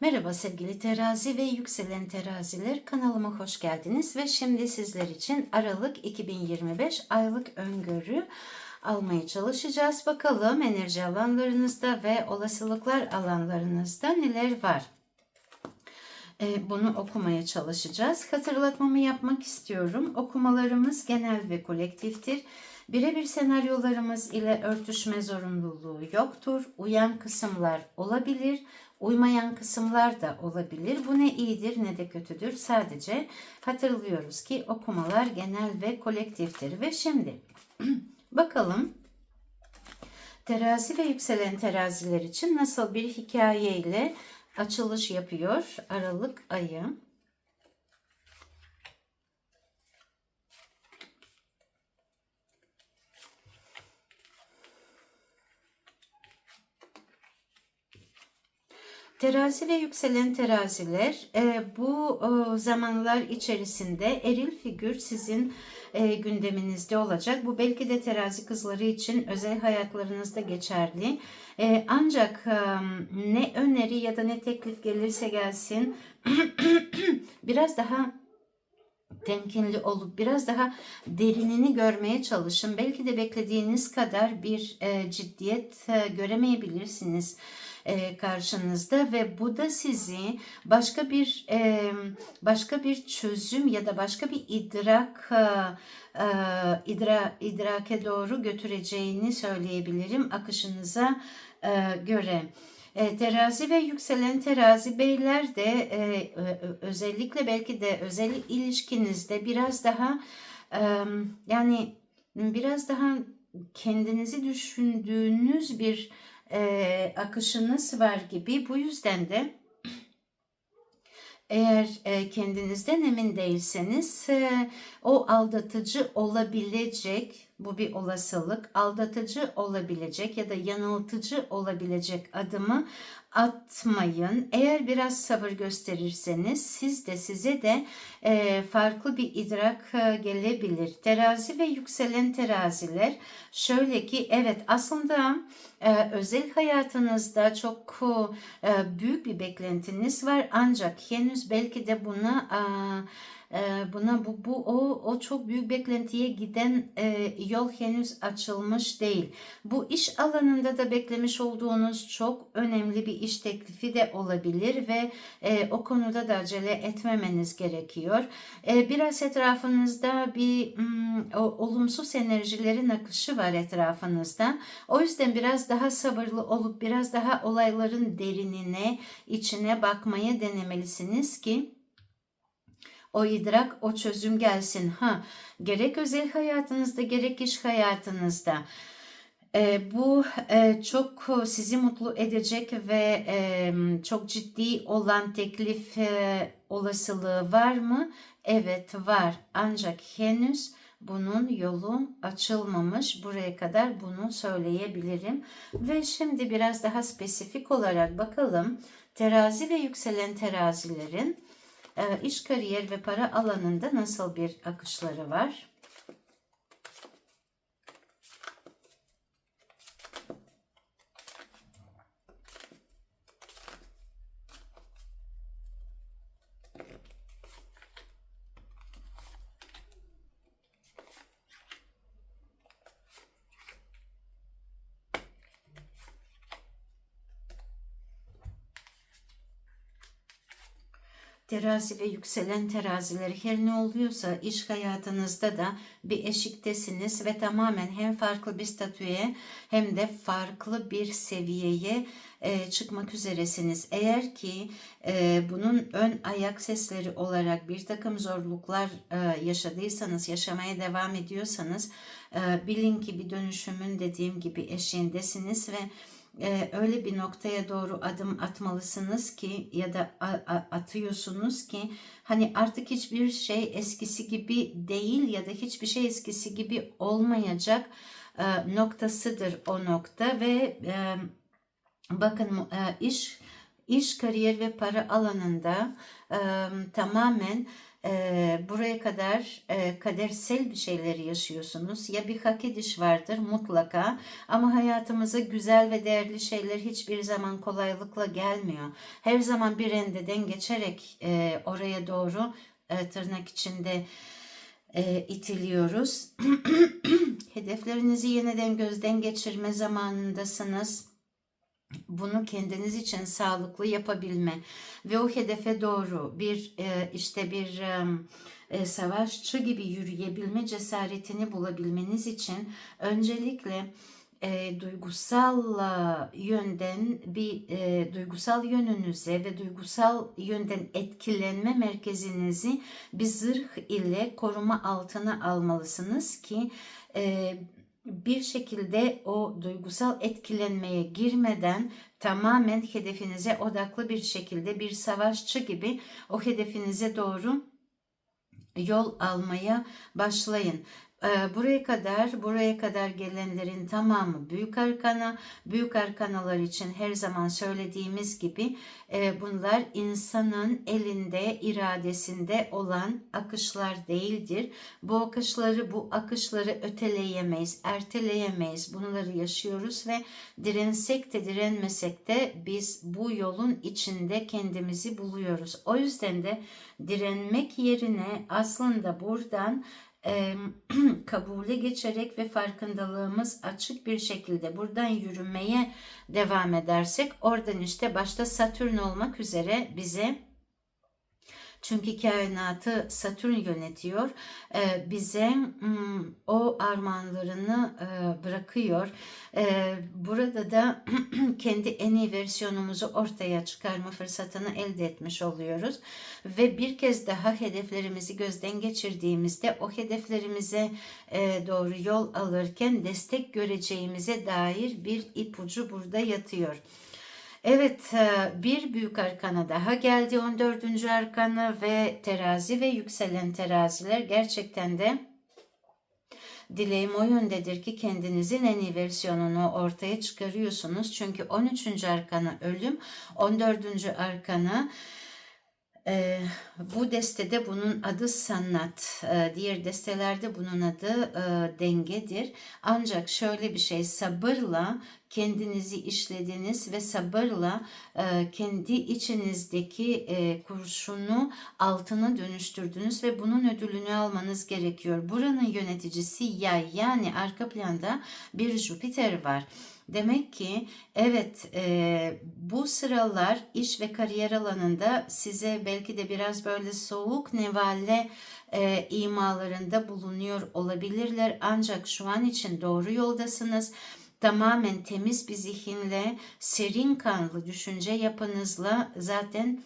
Merhaba sevgili terazi ve yükselen teraziler kanalıma hoş geldiniz ve şimdi sizler için Aralık 2025 aylık öngörü almaya çalışacağız. Bakalım enerji alanlarınızda ve olasılıklar alanlarınızda neler var? Ee, Bunu okumaya çalışacağız. Hatırlatmamı yapmak istiyorum. Okumalarımız genel ve kolektiftir. Birebir senaryolarımız ile örtüşme zorunluluğu yoktur. Uyan kısımlar olabilir, uymayan kısımlar da olabilir. Bu ne iyidir ne de kötüdür. Sadece hatırlıyoruz ki okumalar genel ve kolektiftir. Ve şimdi bakalım terazi ve yükselen teraziler için nasıl bir hikaye ile açılış yapıyor Aralık ayı. Terazi ve yükselen teraziler e, bu e, zamanlar içerisinde eril figür sizin e, gündeminizde olacak. Bu belki de terazi kızları için özel hayatlarınızda geçerli. E, ancak e, ne öneri ya da ne teklif gelirse gelsin biraz daha temkinli olup biraz daha derinini görmeye çalışın. Belki de beklediğiniz kadar bir e, ciddiyet e, göremeyebilirsiniz e, karşınızda ve bu da sizi başka bir e, başka bir çözüm ya da başka bir idrak e, e, idra, idrake doğru götüreceğini söyleyebilirim akışınıza e, göre. E, terazi ve yükselen terazi beyler de e, özellikle belki de özel ilişkinizde biraz daha e, yani biraz daha kendinizi düşündüğünüz bir e, akışınız var gibi. Bu yüzden de eğer e, kendinizden emin değilseniz e, o aldatıcı olabilecek bu bir olasılık aldatıcı olabilecek ya da yanıltıcı olabilecek adımı atmayın. Eğer biraz sabır gösterirseniz siz de size de e, farklı bir idrak e, gelebilir. Terazi ve yükselen teraziler şöyle ki evet aslında e, özel hayatınızda çok e, büyük bir beklentiniz var ancak henüz belki de buna e, buna bu, bu o o çok büyük beklentiye giden e, yol henüz açılmış değil. Bu iş alanında da beklemiş olduğunuz çok önemli bir iş teklifi de olabilir ve e, o konuda da acele etmemeniz gerekiyor. E, biraz etrafınızda bir mm, o, olumsuz enerjilerin akışı var etrafınızda. O yüzden biraz daha sabırlı olup biraz daha olayların derinine, içine bakmaya denemelisiniz ki o idrak, o çözüm gelsin. Ha, gerek özel hayatınızda gerek iş hayatınızda. E, bu e, çok sizi mutlu edecek ve e, çok ciddi olan teklif e, olasılığı var mı? Evet var. Ancak henüz bunun yolu açılmamış. Buraya kadar bunu söyleyebilirim. Ve şimdi biraz daha spesifik olarak bakalım. Terazi ve yükselen terazilerin e, iş, kariyer ve para alanında nasıl bir akışları var? Terazi ve yükselen teraziler her ne oluyorsa iş hayatınızda da bir eşiktesiniz ve tamamen hem farklı bir statüye hem de farklı bir seviyeye e, çıkmak üzeresiniz. Eğer ki e, bunun ön ayak sesleri olarak bir takım zorluklar e, yaşadıysanız, yaşamaya devam ediyorsanız e, bilin ki bir dönüşümün dediğim gibi eşiğindesiniz ve e, öyle bir noktaya doğru adım atmalısınız ki ya da a, a, atıyorsunuz ki hani artık hiçbir şey eskisi gibi değil ya da hiçbir şey eskisi gibi olmayacak e, noktasıdır o nokta ve e, bakın e, iş iş kariyer ve para alanında e, tamamen e, buraya kadar e, kadersel bir şeyleri yaşıyorsunuz. Ya bir hak ediş vardır mutlaka ama hayatımıza güzel ve değerli şeyler hiçbir zaman kolaylıkla gelmiyor. Her zaman bir endeden geçerek e, oraya doğru e, tırnak içinde e, itiliyoruz. Hedeflerinizi yeniden gözden geçirme zamanındasınız bunu kendiniz için sağlıklı yapabilme ve o hedefe doğru bir e, işte bir e, savaşçı gibi yürüyebilme cesaretini bulabilmeniz için öncelikle e, duygusal e, yönden bir e, duygusal yönünüze ve duygusal yönden etkilenme merkezinizi bir zırh ile koruma altına almalısınız ki e, bir şekilde o duygusal etkilenmeye girmeden tamamen hedefinize odaklı bir şekilde bir savaşçı gibi o hedefinize doğru yol almaya başlayın. Buraya kadar, buraya kadar gelenlerin tamamı büyük arkana. Büyük arkanalar için her zaman söylediğimiz gibi bunlar insanın elinde, iradesinde olan akışlar değildir. Bu akışları, bu akışları öteleyemeyiz, erteleyemeyiz. Bunları yaşıyoruz ve dirensek de direnmesek de biz bu yolun içinde kendimizi buluyoruz. O yüzden de direnmek yerine aslında buradan e, kabule geçerek ve farkındalığımız açık bir şekilde buradan yürümeye devam edersek oradan işte başta Satürn olmak üzere bize çünkü kainatı Satürn yönetiyor. E, bize mm, o armağanlarını e, bırakıyor. E, burada da kendi en iyi versiyonumuzu ortaya çıkarma fırsatını elde etmiş oluyoruz. Ve bir kez daha hedeflerimizi gözden geçirdiğimizde o hedeflerimize doğru yol alırken destek göreceğimize dair bir ipucu burada yatıyor. Evet e, bir büyük arkana daha geldi 14. arkana ve terazi ve yükselen teraziler gerçekten de dileğim o yöndedir ki kendinizin en iyi versiyonunu ortaya çıkarıyorsunuz. Çünkü 13. arkana ölüm, 14. arkana e, bu destede bunun adı sanat, e, diğer destelerde bunun adı e, dengedir. Ancak şöyle bir şey sabırla kendinizi işlediniz ve sabırla e, kendi içinizdeki e, kurşunu altına dönüştürdünüz ve bunun ödülünü almanız gerekiyor. Buranın yöneticisi yay yani arka planda bir Jüpiter var. Demek ki evet e, bu sıralar iş ve kariyer alanında size belki de biraz böyle soğuk nevalle e, imalarında bulunuyor olabilirler. Ancak şu an için doğru yoldasınız tamamen temiz bir zihinle, serin kanlı düşünce yapınızla zaten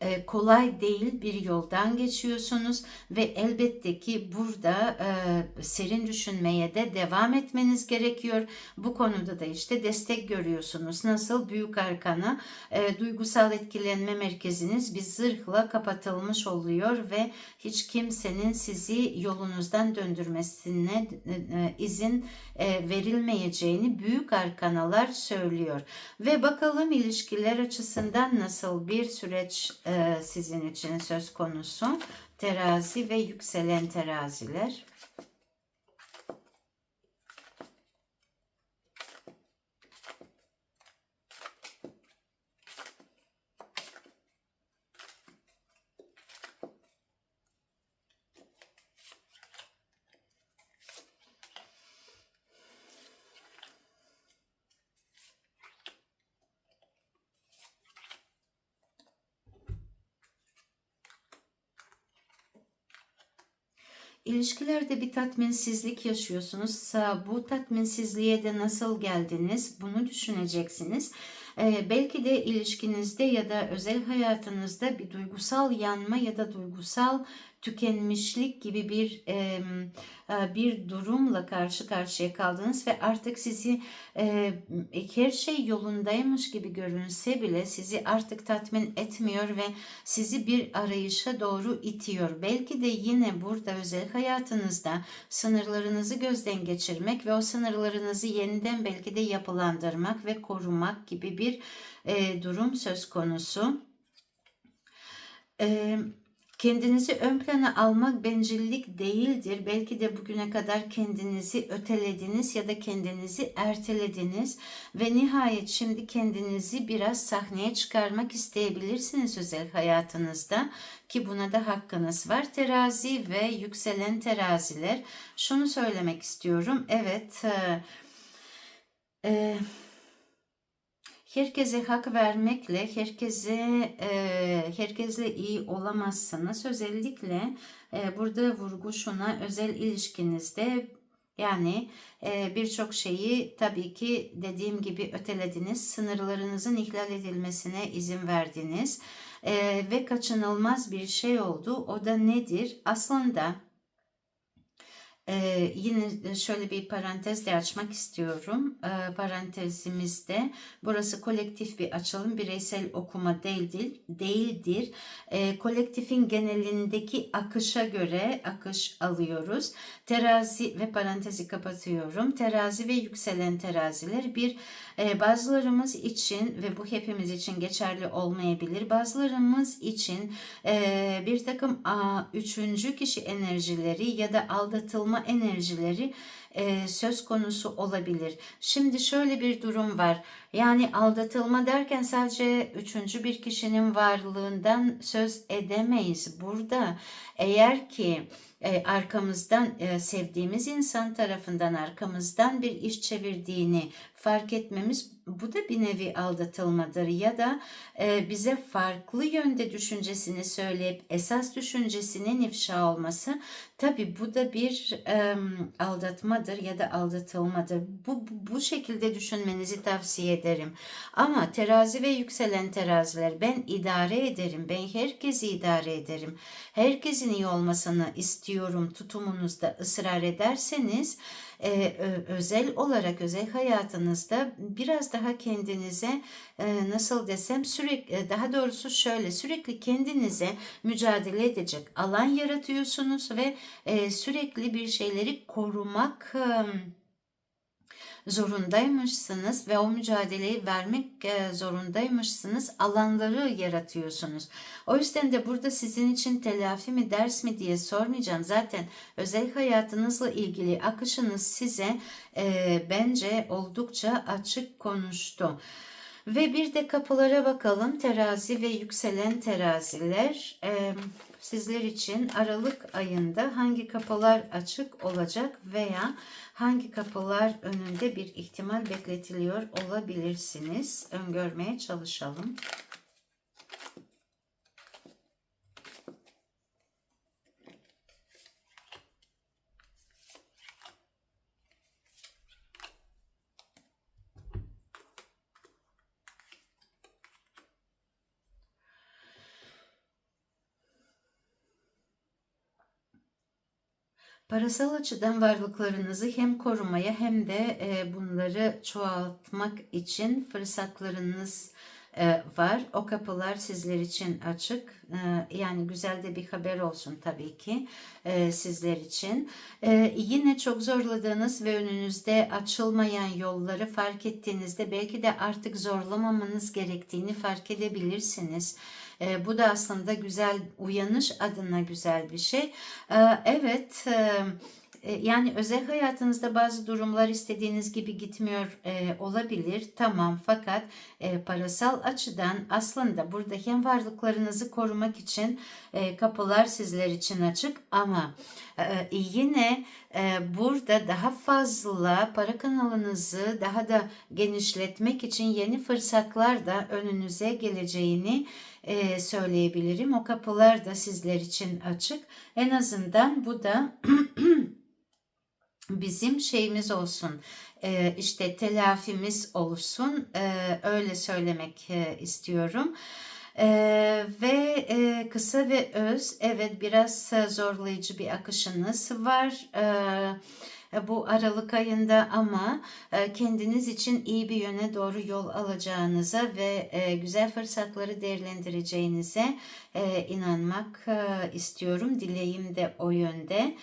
e, kolay değil bir yoldan geçiyorsunuz ve elbette ki burada e, serin düşünmeye de devam etmeniz gerekiyor. Bu konuda da işte destek görüyorsunuz. Nasıl büyük arkana e, duygusal etkilenme merkeziniz bir zırhla kapatılmış oluyor ve hiç kimsenin sizi yolunuzdan döndürmesine e, izin e, verilmeyeceğini büyük arkanalar söylüyor. Ve bakalım ilişkiler açısından nasıl bir süreç e, sizin için söz konusu. Terazi ve yükselen teraziler. İlişkilerde bir tatminsizlik yaşıyorsunuz. Bu tatminsizliğe de nasıl geldiniz? Bunu düşüneceksiniz. Ee, belki de ilişkinizde ya da özel hayatınızda bir duygusal yanma ya da duygusal tükenmişlik gibi bir e, bir durumla karşı karşıya kaldınız ve artık sizi e, her şey yolundaymış gibi görünse bile sizi artık tatmin etmiyor ve sizi bir arayışa doğru itiyor. Belki de yine burada özel hayatınızda sınırlarınızı gözden geçirmek ve o sınırlarınızı yeniden belki de yapılandırmak ve korumak gibi bir e, durum söz konusu. Evet Kendinizi ön plana almak bencillik değildir. Belki de bugüne kadar kendinizi ötelediniz ya da kendinizi ertelediniz ve nihayet şimdi kendinizi biraz sahneye çıkarmak isteyebilirsiniz özel hayatınızda ki buna da hakkınız var. Terazi ve yükselen teraziler. Şunu söylemek istiyorum. Evet, e, e, herkese hak vermekle, herkese e, herkesle iyi olamazsınız. Özellikle e, burada vurgu şuna özel ilişkinizde yani e, birçok şeyi tabii ki dediğim gibi ötelediniz, sınırlarınızın ihlal edilmesine izin verdiniz e, ve kaçınılmaz bir şey oldu. O da nedir? Aslında ee, yine şöyle bir parantez de açmak istiyorum. Ee, parantezimizde burası kolektif bir açılım, bireysel okuma değildir. değildir. Ee, kolektifin genelindeki akışa göre akış alıyoruz. Terazi ve parantezi kapatıyorum. Terazi ve yükselen teraziler bir e, bazılarımız için ve bu hepimiz için geçerli olmayabilir. Bazılarımız için e, bir takım a, üçüncü kişi enerjileri ya da aldatılma enerjileri e, söz konusu olabilir. Şimdi şöyle bir durum var. Yani aldatılma derken sadece üçüncü bir kişinin varlığından söz edemeyiz. Burada eğer ki e, arkamızdan e, sevdiğimiz insan tarafından arkamızdan bir iş çevirdiğini fark etmemiz bu da bir nevi aldatılmadır ya da e, bize farklı yönde düşüncesini söyleyip esas düşüncesinin ifşa olması tabi bu da bir e, aldatmadır ya da aldatılmadır. Bu, bu şekilde düşünmenizi tavsiye ederim. Ama terazi ve yükselen teraziler ben idare ederim, ben herkesi idare ederim. Herkesin iyi olmasını istiyorum tutumunuzda ısrar ederseniz e, özel olarak özel hayatınızda biraz daha kendinize e, nasıl desem sürekli e, daha doğrusu şöyle sürekli kendinize mücadele edecek alan yaratıyorsunuz ve e, sürekli bir şeyleri korumak e, zorundaymışsınız ve o mücadeleyi vermek e, zorundaymışsınız. Alanları yaratıyorsunuz. O yüzden de burada sizin için telafi mi ders mi diye sormayacağım. Zaten özel hayatınızla ilgili akışınız size e, bence oldukça açık konuştu. Ve bir de kapılara bakalım. Terazi ve yükselen teraziler. E, sizler için Aralık ayında hangi kapılar açık olacak veya hangi kapılar önünde bir ihtimal bekletiliyor olabilirsiniz? Öngörmeye çalışalım. Parasal açıdan varlıklarınızı hem korumaya hem de e, bunları çoğaltmak için fırsatlarınız e, var. O kapılar sizler için açık. E, yani güzel de bir haber olsun tabii ki sizler için. Yine çok zorladığınız ve önünüzde açılmayan yolları fark ettiğinizde belki de artık zorlamamanız gerektiğini fark edebilirsiniz. E, bu da aslında güzel uyanış adına güzel bir şey. E, evet. E, yani özel hayatınızda bazı durumlar istediğiniz gibi gitmiyor e, olabilir. Tamam fakat e, parasal açıdan aslında burada hem varlıklarınızı korumak için e, kapılar sizler için açık ama e, yine e, burada daha fazla para kanalınızı daha da genişletmek için yeni fırsatlar da önünüze geleceğini e, söyleyebilirim. O kapılar da sizler için açık. En azından bu da bizim şeyimiz olsun. E, işte telafimiz olsun. E, öyle söylemek istiyorum. Ee, ve e, kısa ve öz evet biraz zorlayıcı bir akışınız var. Ee, bu Aralık ayında ama kendiniz için iyi bir yöne doğru yol alacağınıza ve güzel fırsatları değerlendireceğinize inanmak istiyorum. Dileğim de o yönde.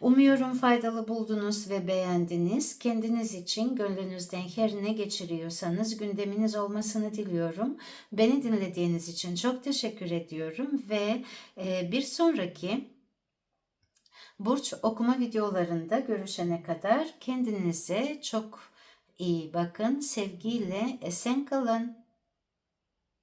Umuyorum faydalı buldunuz ve beğendiniz. Kendiniz için gönlünüzden her ne geçiriyorsanız gündeminiz olmasını diliyorum. Beni dinlediğiniz için çok teşekkür ediyorum ve e, bir sonraki burç okuma videolarında görüşene kadar kendinize çok iyi bakın. Sevgiyle esen kalın.